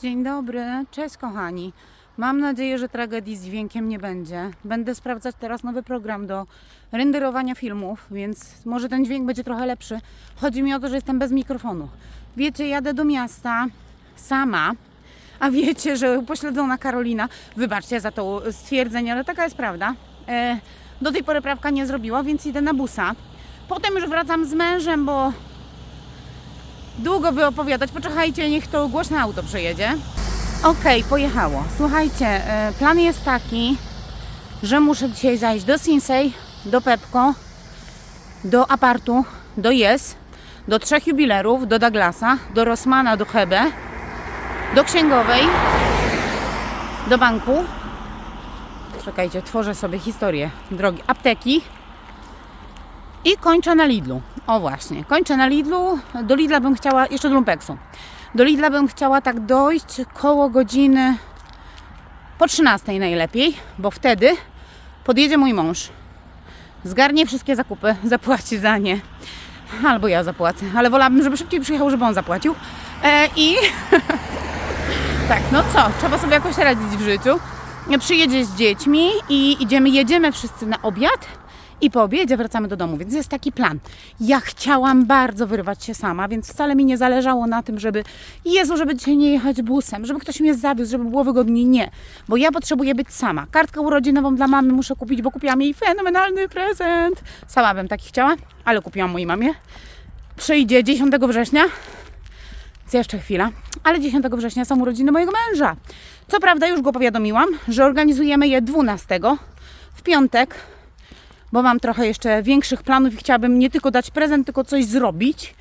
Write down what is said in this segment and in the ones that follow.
Dzień dobry, cześć kochani. Mam nadzieję, że tragedii z dźwiękiem nie będzie. Będę sprawdzać teraz nowy program do renderowania filmów, więc może ten dźwięk będzie trochę lepszy. Chodzi mi o to, że jestem bez mikrofonu. Wiecie, jadę do miasta sama, a wiecie, że upośledzona Karolina, wybaczcie za to stwierdzenie, ale taka jest prawda, e, do tej pory prawka nie zrobiła, więc idę na busa. Potem już wracam z mężem, bo Długo by opowiadać, poczekajcie, niech to głośne auto przejedzie. Okej, pojechało. Słuchajcie, e, plan jest taki, że muszę dzisiaj zajść do Sinsei, do Pepko, do Apartu, do Yes, do trzech jubilerów, do Douglasa, do Rossmana, do Hebe, do księgowej, do banku. Czekajcie, tworzę sobie historię drogi. Apteki, i kończę na Lidlu. O właśnie, kończę na Lidlu. Do Lidla bym chciała, jeszcze do Lumpeksu. Do Lidla bym chciała tak dojść koło godziny po 13 najlepiej, bo wtedy podjedzie mój mąż. Zgarnie wszystkie zakupy, zapłaci za nie. Albo ja zapłacę, ale wolałabym, żeby szybciej przyjechał, żeby on zapłacił. E, I tak, no co, trzeba sobie jakoś radzić w życiu. Przyjedzie z dziećmi i idziemy, jedziemy wszyscy na obiad i po obiedzie wracamy do domu, więc jest taki plan. Ja chciałam bardzo wyrwać się sama, więc wcale mi nie zależało na tym, żeby Jezu, żeby dzisiaj nie jechać busem, żeby ktoś mnie zawiózł, żeby było wygodniej. Nie, bo ja potrzebuję być sama. Kartkę urodzinową dla mamy muszę kupić, bo kupiłam jej fenomenalny prezent. Sama bym taki chciała, ale kupiłam mojej mamie. Przyjdzie 10 września, więc jeszcze chwila. Ale 10 września są urodziny mojego męża. Co prawda już go powiadomiłam, że organizujemy je 12 w piątek, bo mam trochę jeszcze większych planów i chciałabym nie tylko dać prezent, tylko coś zrobić.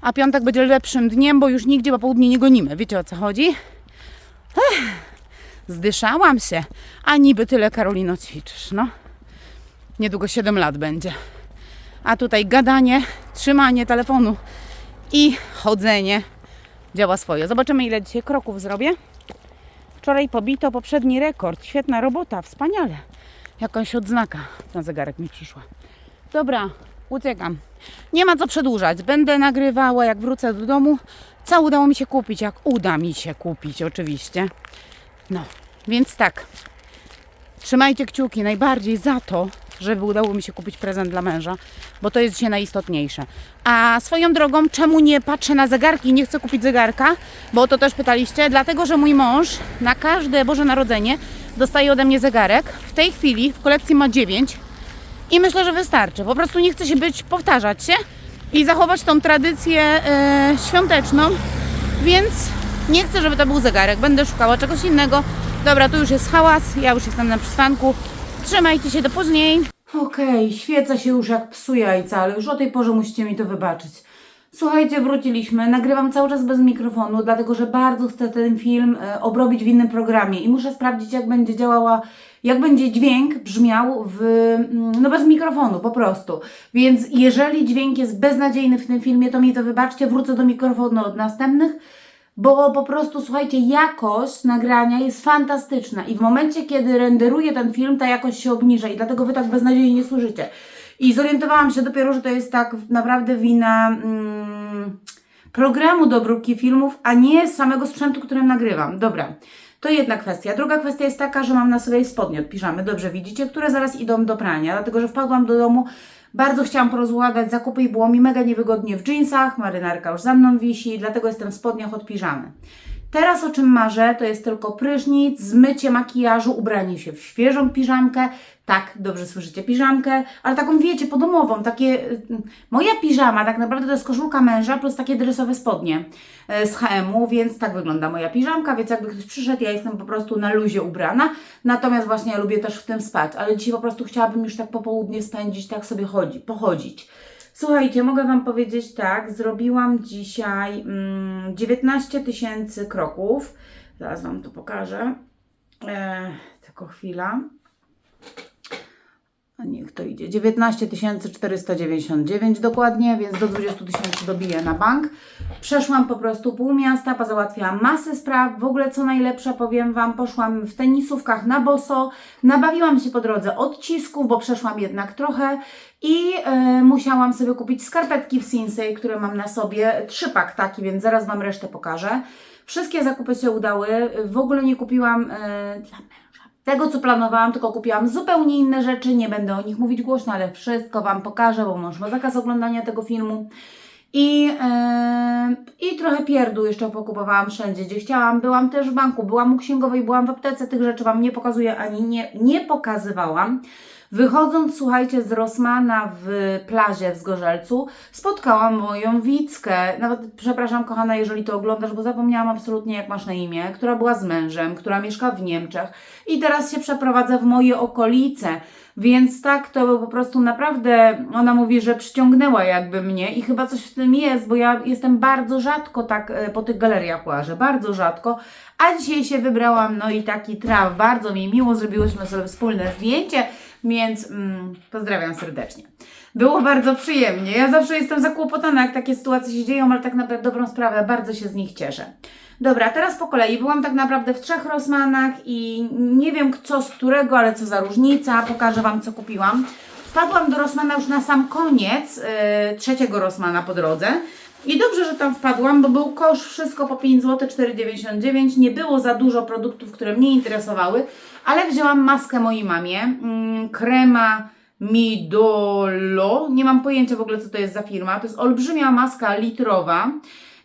A piątek będzie lepszym dniem, bo już nigdzie po południe nie gonimy. Wiecie o co chodzi? Ech, zdyszałam się. A niby tyle Karolino ćwiczysz, no. Niedługo 7 lat będzie. A tutaj gadanie, trzymanie telefonu i chodzenie działa swoje. Zobaczymy ile dzisiaj kroków zrobię. Wczoraj pobito poprzedni rekord. Świetna robota, wspaniale. Jakaś odznaka na zegarek mi przyszła. Dobra, uciekam. Nie ma co przedłużać. Będę nagrywała, jak wrócę do domu, co udało mi się kupić, jak uda mi się kupić, oczywiście. No, więc tak. Trzymajcie kciuki najbardziej za to, żeby udało mi się kupić prezent dla męża, bo to jest dzisiaj najistotniejsze. A swoją drogą, czemu nie patrzę na zegarki i nie chcę kupić zegarka? Bo o to też pytaliście. Dlatego, że mój mąż na każde Boże Narodzenie dostaje ode mnie zegarek. W tej chwili w kolekcji ma 9 i myślę, że wystarczy. Po prostu nie chce się być, powtarzać się i zachować tą tradycję e, świąteczną, więc nie chcę, żeby to był zegarek. Będę szukała czegoś innego. Dobra, tu już jest hałas, ja już jestem na przystanku. Trzymajcie się do później. Okej, świeca się już jak psu jajca, ale już o tej porze musicie mi to wybaczyć. Słuchajcie, wróciliśmy. Nagrywam cały czas bez mikrofonu, dlatego że bardzo chcę ten film e, obrobić w innym programie i muszę sprawdzić, jak będzie działała, jak będzie dźwięk brzmiał w, mm, no bez mikrofonu po prostu. Więc jeżeli dźwięk jest beznadziejny w tym filmie, to mi to wybaczcie, wrócę do mikrofonu od następnych, bo po prostu słuchajcie, jakość nagrania jest fantastyczna i w momencie, kiedy renderuję ten film, ta jakość się obniża i dlatego Wy tak beznadziejnie nie słyszycie. I zorientowałam się dopiero, że to jest tak naprawdę wina mm, programu do obróbki filmów, a nie samego sprzętu, którym nagrywam. Dobra, to jedna kwestia. Druga kwestia jest taka, że mam na sobie spodnie od piżamy, dobrze widzicie, które zaraz idą do prania, dlatego że wpadłam do domu, bardzo chciałam porozładać zakupy i było mi mega niewygodnie w jeansach, marynarka już za mną wisi, dlatego jestem w spodniach od piżamy. Teraz o czym marzę, to jest tylko prysznic, zmycie makijażu, ubranie się w świeżą piżamkę. Tak, dobrze słyszycie, piżamkę, ale taką wiecie, podomową, takie... y, Moja piżama tak naprawdę to jest koszulka męża plus takie dresowe spodnie e, z HM-u, więc tak wygląda moja piżamka, więc jakby ktoś przyszedł, ja jestem po prostu na luzie ubrana. Natomiast właśnie ja lubię też w tym spać, ale dzisiaj po prostu chciałabym już tak popołudnie spędzić, tak sobie chodzi, pochodzić. Słuchajcie, mogę Wam powiedzieć tak, zrobiłam dzisiaj mm, 19 tysięcy kroków. Zaraz Wam to pokażę. E, tylko chwila. A niech to idzie. 19 499 dokładnie, więc do 20 tysięcy dobiję na bank. Przeszłam po prostu pół miasta, pozałatwiałam masę spraw. W ogóle co najlepsze, powiem Wam, poszłam w tenisówkach na boso, nabawiłam się po drodze odcisków, bo przeszłam jednak trochę i e, musiałam sobie kupić skarpetki w Sinsei, które mam na sobie. Trzypak taki, więc zaraz Wam resztę pokażę. Wszystkie zakupy się udały. W ogóle nie kupiłam e, dla męża tego, co planowałam, tylko kupiłam zupełnie inne rzeczy. Nie będę o nich mówić głośno, ale wszystko Wam pokażę, bo mąż ma zakaz oglądania tego filmu. I, e, I trochę pierdół jeszcze pokupowałam wszędzie, gdzie chciałam. Byłam też w banku, byłam u księgowej, byłam w aptece. Tych rzeczy Wam nie pokazuję ani nie, nie pokazywałam. Wychodząc, słuchajcie, z Rosmana w plazie w Zgorzelcu, spotkałam moją Wickę. Nawet, przepraszam, kochana, jeżeli to oglądasz, bo zapomniałam absolutnie, jak masz na imię, która była z mężem, która mieszka w Niemczech i teraz się przeprowadza w moje okolice. Więc tak, to po prostu naprawdę, ona mówi, że przyciągnęła jakby mnie i chyba coś w tym jest, bo ja jestem bardzo rzadko tak e, po tych galeriach łażę, bardzo rzadko, a dzisiaj się wybrałam, no i taki traf, bardzo mi miło, zrobiłyśmy sobie wspólne zdjęcie, więc mm, pozdrawiam serdecznie. Było bardzo przyjemnie. Ja zawsze jestem zakłopotana, jak takie sytuacje się dzieją, ale tak naprawdę dobrą sprawę, bardzo się z nich cieszę. Dobra, teraz po kolei. Byłam tak naprawdę w trzech Rossmanach i nie wiem co z którego, ale co za różnica. Pokażę Wam, co kupiłam. Wpadłam do Rossmana już na sam koniec yy, trzeciego Rossmana po drodze. I dobrze, że tam wpadłam, bo był kosz wszystko po 5 zł 4,99. Nie było za dużo produktów, które mnie interesowały, ale wzięłam maskę mojej mamie. Mm, krema Midolo. Nie mam pojęcia w ogóle, co to jest za firma. To jest olbrzymia maska litrowa.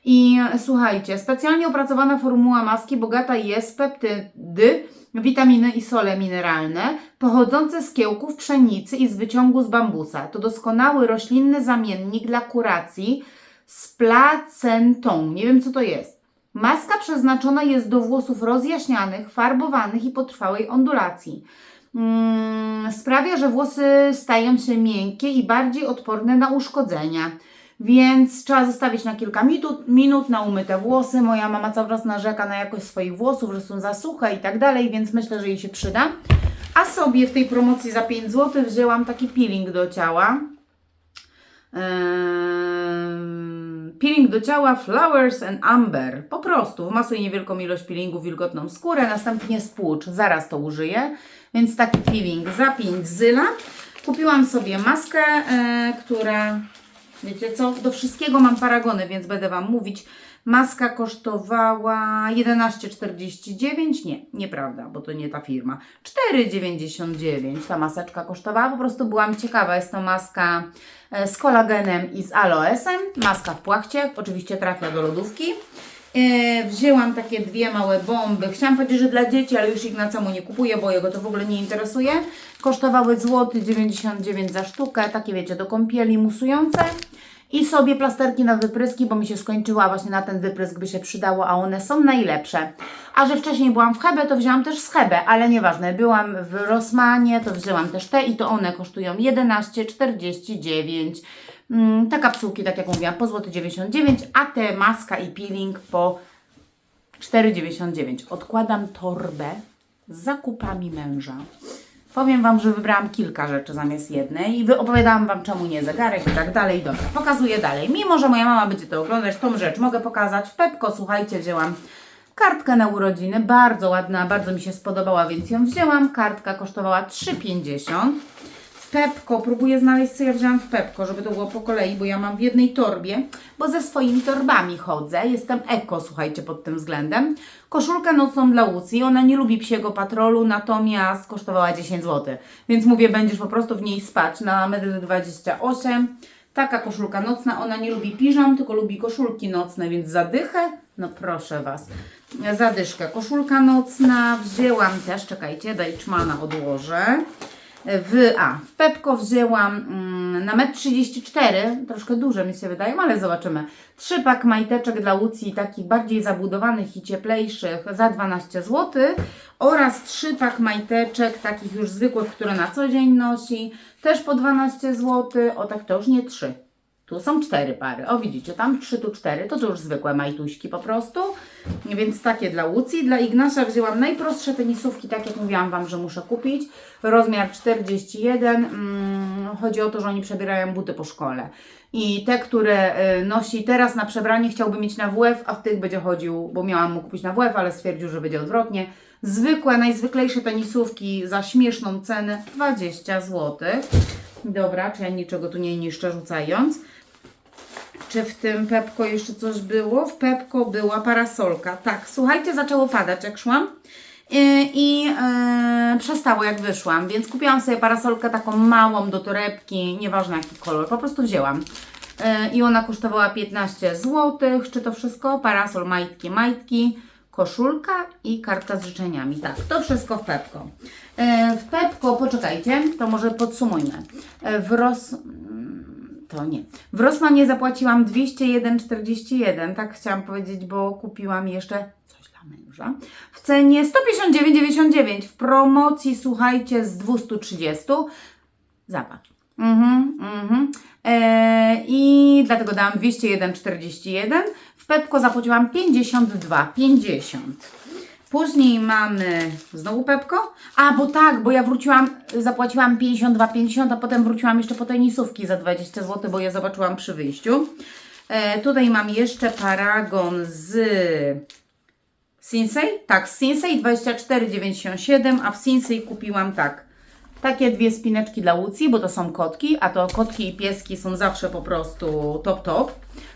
I słuchajcie, specjalnie opracowana formuła maski bogata jest peptydy, witaminy i sole mineralne pochodzące z kiełków pszenicy i z wyciągu z bambusa. To doskonały roślinny zamiennik dla kuracji z placentą. Nie wiem co to jest. Maska przeznaczona jest do włosów rozjaśnianych, farbowanych i potrwałej ondulacji. Mm, sprawia, że włosy stają się miękkie i bardziej odporne na uszkodzenia. Więc trzeba zostawić na kilka minut, minut na umyte włosy. Moja mama cały czas narzeka na jakość swoich włosów, że są za suche i tak dalej, więc myślę, że jej się przyda. A sobie w tej promocji za 5 zł wzięłam taki peeling do ciała. Ehm, peeling do ciała Flowers and Amber. Po prostu wmasuj niewielką ilość peelingu w wilgotną skórę, następnie spłucz. Zaraz to użyję. Więc taki peeling za 5 zyla. Kupiłam sobie maskę, e, która Wiecie co? Do wszystkiego mam paragony, więc będę Wam mówić. Maska kosztowała 11,49. Nie, nieprawda, bo to nie ta firma. 4,99 ta maseczka kosztowała. Po prostu byłam ciekawa. Jest to maska e, z kolagenem i z aloesem. Maska w płachcie. Oczywiście trafia do lodówki. E, wzięłam takie dwie małe bomby. Chciałam powiedzieć, że dla dzieci, ale już ich na camu nie kupuję, bo jego to w ogóle nie interesuje. Kosztowały złoty 99 za sztukę. Takie wiecie, do kąpieli musujące. I sobie plasterki na wypryski, bo mi się skończyła właśnie na ten wyprysk by się przydało, a one są najlepsze. A że wcześniej byłam w Hebe, to wzięłam też z Hebe, ale nieważne. Byłam w Rossmanie, to wzięłam też te i to one kosztują 11,49. Mm, te kapsułki, tak jak mówiłam, po złoty 99, a te maska i peeling po 4,99. Odkładam torbę z zakupami męża. Powiem Wam, że wybrałam kilka rzeczy zamiast jednej i opowiadałam Wam czemu nie zegarek i tak dalej. Dobra, pokazuję dalej. Mimo, że moja mama będzie to oglądać, tą rzecz mogę pokazać. Pepko, słuchajcie, wzięłam kartkę na urodziny. Bardzo ładna, bardzo mi się spodobała, więc ją wzięłam. Kartka kosztowała 3,50. Pepko, próbuję znaleźć, co ja wzięłam w Pepko, żeby to było po kolei, bo ja mam w jednej torbie, bo ze swoimi torbami chodzę. Jestem eko, słuchajcie, pod tym względem. Koszulkę nocną dla Łucji, ona nie lubi psiego patrolu, natomiast kosztowała 10 zł. Więc mówię, będziesz po prostu w niej spać na 1,28 m. Taka koszulka nocna, ona nie lubi piżam, tylko lubi koszulki nocne, więc zadychę, no proszę Was, zadyszkę. Koszulka nocna wzięłam też, czekajcie, daj czmana odłożę. W, a, w Pepko wzięłam mm, na 1,34 m, troszkę duże mi się wydają, ale zobaczymy. Trzy pak majteczek dla Łucji, takich bardziej zabudowanych i cieplejszych za 12 zł oraz trzy pak majteczek, takich już zwykłych, które na co dzień nosi, też po 12 zł. O tak, to już nie trzy. Tu są cztery pary. O widzicie, tam trzy, tu cztery. To to już zwykłe majtuśki po prostu. Więc takie dla Łucji. Dla Ignasia wzięłam najprostsze tenisówki, tak jak mówiłam Wam, że muszę kupić. Rozmiar 41. Mm, chodzi o to, że oni przebierają buty po szkole. I te, które y, nosi teraz na przebranie, chciałby mieć na WF, a w tych będzie chodził, bo miałam mu kupić na WF, ale stwierdził, że będzie odwrotnie. Zwykłe, najzwyklejsze tenisówki za śmieszną cenę 20 zł. Dobra, czy ja niczego tu nie niszczę rzucając. Czy w tym Pepko jeszcze coś było? W Pepko była parasolka. Tak, słuchajcie, zaczęło padać jak szłam. I, i e, przestało jak wyszłam, więc kupiłam sobie parasolkę taką małą do torebki, nieważne jaki kolor, po prostu wzięłam. E, I ona kosztowała 15 zł. Czy to wszystko? Parasol, majtki, majtki, koszulka i kartka z życzeniami. Tak, to wszystko w Pepko. E, w Pepko, poczekajcie, to może podsumujmy. E, w Ros... mm, To nie. W Rosmanie zapłaciłam 201,41, tak chciałam powiedzieć, bo kupiłam jeszcze coś dla męża. W cenie 159,99. W promocji, słuchajcie, z 230. Zapach. Mhm, mhm. E, I dlatego dałam 201,41. W Pepko zapłaciłam 52,50. Później mamy znowu Pepko. A, bo tak, bo ja wróciłam, zapłaciłam 52,50, a potem wróciłam jeszcze po tenisówki za 20 zł, bo je zobaczyłam przy wyjściu. E, tutaj mam jeszcze paragon z Sinsei? Tak, z Sinsei 24,97, a w Sinsei kupiłam tak. Takie dwie spineczki dla Łucji, bo to są kotki, a to kotki i pieski są zawsze po prostu top top.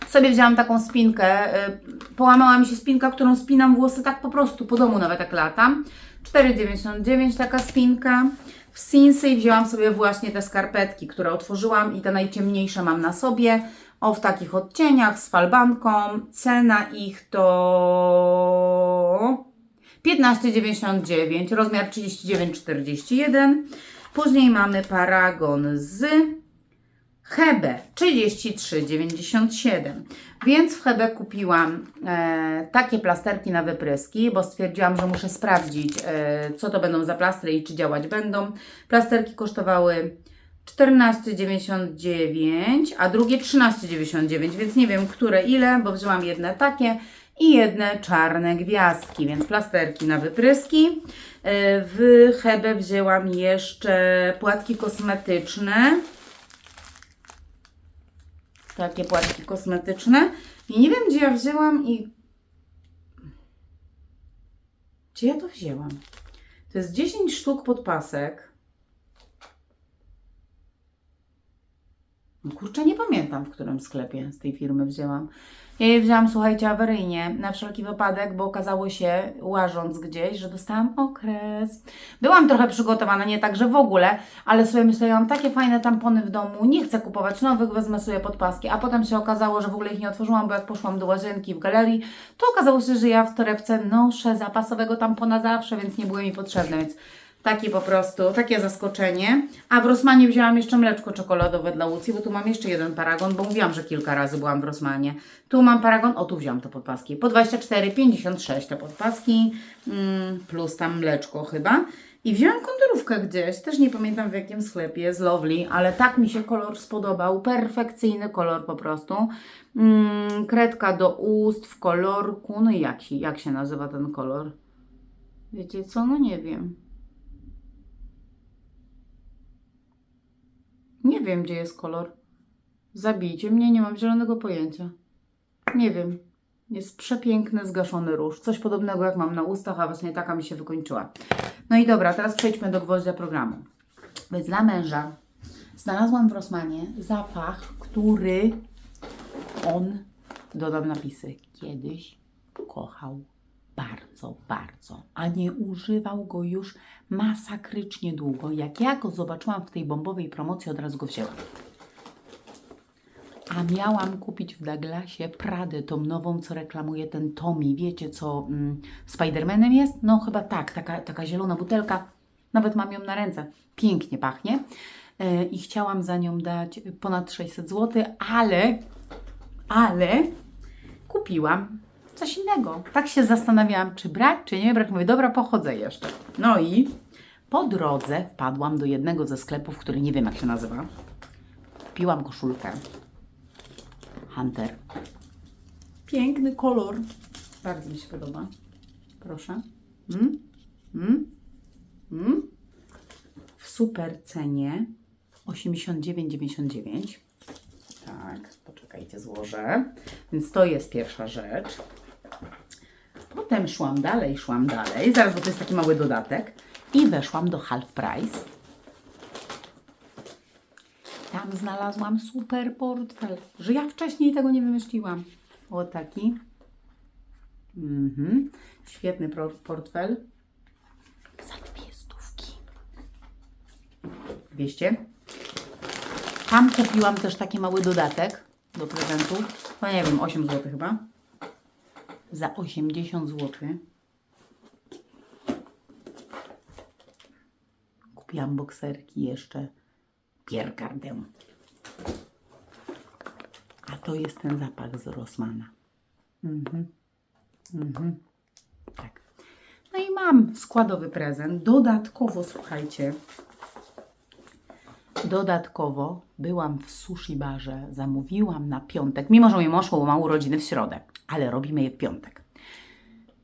Sobie wzięłam taką spinkę, y, połamała mi się spinka, którą spinam włosy tak po prostu, po domu nawet jak latam. 4,99 taka spinka. W Sinsei wzięłam sobie właśnie te skarpetki, które otworzyłam i te najciemniejsze mam na sobie. O, w takich odcieniach z falbanką. Cena ich to 15,99, rozmiar 39,41. Później mamy paragon z Hebe 33,97. Więc w Hebe kupiłam e, takie plasterki na wypryski, bo stwierdziłam, że muszę sprawdzić, e, co to będą za plastry i czy działać będą. Plasterki kosztowały 14,99, a drugie 13,99, więc nie wiem, które ile, bo wzięłam jedne takie i jedne czarne gwiazdki, więc plasterki na wypryski. E, W Hebe wzięłam jeszcze płatki kosmetyczne. Takie płatki kosmetyczne. I nie wiem, gdzie ja wzięłam i... Gdzie ja to wzięłam? To jest 10 sztuk podpasek. No Kurczę, nie pamiętam, w którym sklepie z tej firmy wzięłam. Ja je wzięłam, słuchajcie, awaryjnie, na wszelki wypadek, bo okazało się, łażąc gdzieś, że dostałam okres. Byłam trochę przygotowana, nie tak, że w ogóle, ale sobie myślałam, takie fajne tampony w domu, nie chcę kupować nowych, wezmę sobie podpaski. A potem się okazało, że w ogóle ich nie otworzyłam, bo jak poszłam do łazienki w galerii, to okazało się, że ja w torebce noszę zapasowego tampona zawsze, więc nie były mi potrzebne, więc takie po prostu, takie zaskoczenie. A w Rosmanie wzięłam jeszcze mleczko czekoladowe dla Łucji, bo tu mam jeszcze jeden paragon, bo mówiłam, że kilka razy byłam w Rosmanie. Tu mam paragon, o tu wziąłam te podpaski. Po 24,56 te podpaski, mm, plus tam mleczko chyba. I wzięłam kondorówkę gdzieś, też nie pamiętam w jakim sklepie, z Lovely, ale tak mi się kolor spodobał, perfekcyjny kolor po prostu. Mm, kredka do ust w kolorku, no i jak się, jak się nazywa ten kolor? Wiecie co, no nie wiem. Nie wiem, gdzie jest kolor. Zabijcie mnie, nie mam zielonego pojęcia. Nie wiem. Jest przepiękny, zgaszony róż. Coś podobnego jak mam na ustach, a właśnie taka mi się wykończyła. No i dobra, teraz przejdźmy do gwoździa programu. Więc dla męża znalazłam w Rosmanie zapach, który on, dodam napisy, kiedyś kochał bardzo, bardzo, a nie używał go już masakrycznie długo. Jak ja go zobaczyłam w tej bombowej promocji, od razu go wzięłam. A miałam kupić w Douglasie Pradę, tą nową, co reklamuje ten Tommy. Wiecie, co mm, Spidermanem jest? No chyba tak, taka, taka zielona butelka. Nawet mam ją na ręce. Pięknie pachnie. E, I chciałam za nią dać ponad 600 zł, ale, ale kupiłam coś innego. Tak się zastanawiałam, czy brać, czy nie brać. Mówię, dobra, pochodzę jeszcze. No i po drodze wpadłam do jednego ze sklepów, który nie wiem jak się nazywa. Kupiłam koszulkę. Hunter. Piękny kolor. Bardzo mi się podoba. Proszę. Mm? Mm? Mm? W super cenie 89,99. Tak, poczekajcie, złożę. Więc to jest pierwsza rzecz. Potem szłam dalej, szłam dalej. Zaraz, bo to jest taki mały dodatek. I weszłam do half price. tam znalazłam super portfel, że ja wcześniej tego nie wymyśliłam. O taki. Mhm. Świetny portfel. Za dwie stówki. 200. Tam kupiłam też taki mały dodatek do prezentu. No nie wiem, 8 zł chyba. Za 80 zł. Kupiłam bokserki jeszcze. Piergardę. A to jest ten zapach z Rossmana. Mhm. Mhm. Tak. No i mam składowy prezent. Dodatkowo, słuchajcie, Dodatkowo byłam w sushi barze, zamówiłam na piątek, mimo że mój mąż ma urodziny w środę, ale robimy je w piątek.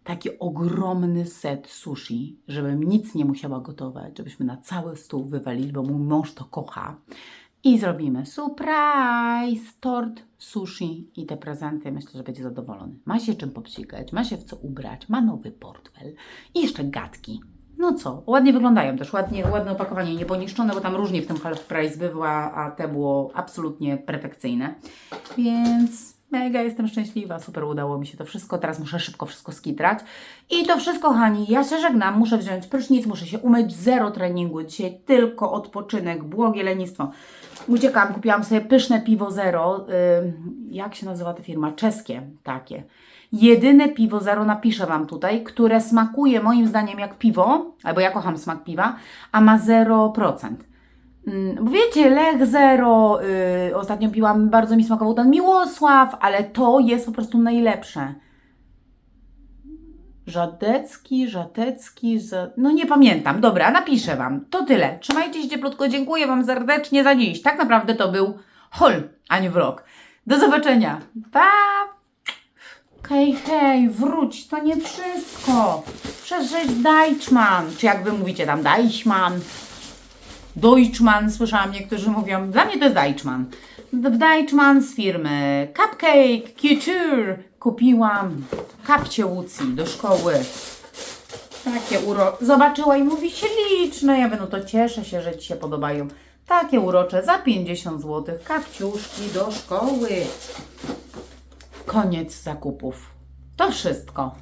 Taki ogromny set sushi, żebym nic nie musiała gotować, żebyśmy na cały stół wywalili, bo mój mąż to kocha. I zrobimy surprise, tort, sushi i te prezenty. Myślę, że będzie zadowolony. Ma się czym popsikać, ma się w co ubrać, ma nowy portfel i jeszcze gadki. No co, ładnie wyglądają też, ładnie, ładne opakowanie, nieponiszczone, bo tam różnie w tym Half Price bywa, a te było absolutnie perfekcyjne. Więc mega jestem szczęśliwa, super udało mi się to wszystko. Teraz muszę szybko wszystko skitrać. I to wszystko, kochani, ja się żegnam, muszę wziąć prysznic, muszę się umyć, zero treningu, dzisiaj tylko odpoczynek, błogie lenistwo. Uciekałam, kupiłam sobie pyszne piwo zero, ym, jak się nazywa ta firma? Czeskie takie. Jedyne piwo zero napiszę Wam tutaj, które smakuje moim zdaniem jak piwo, albo ja kocham smak piwa, a ma 0%. Mm, Bo wiecie, Lech Zero, yy, ostatnio piłam, bardzo mi smakował ten Miłosław, ale to jest po prostu najlepsze. Żadecki, Żatecki, za... no nie pamiętam. Dobra, napiszę Wam. To tyle. Trzymajcie się cieplutko. Dziękuję Wam serdecznie za dziś. Tak naprawdę to był hol, a nie vlog. Do zobaczenia. Pa! Hej, hej, wróć, to nie wszystko. Przeżyć Deichmann, czy jak Wy mówicie tam, Deichmann. Deutschmann, słyszałam, niektórzy mówią, dla mnie to jest Deichmann. W Deichmann z firmy Cupcake Couture kupiłam kapcie Łucji do szkoły. Takie uro... Zobaczyła i mówi śliczne. Ja mówię, no to cieszę się, że Ci się podobają. Takie urocze za 50 zł. Kapciuszki do szkoły. Koniec zakupów. To wszystko.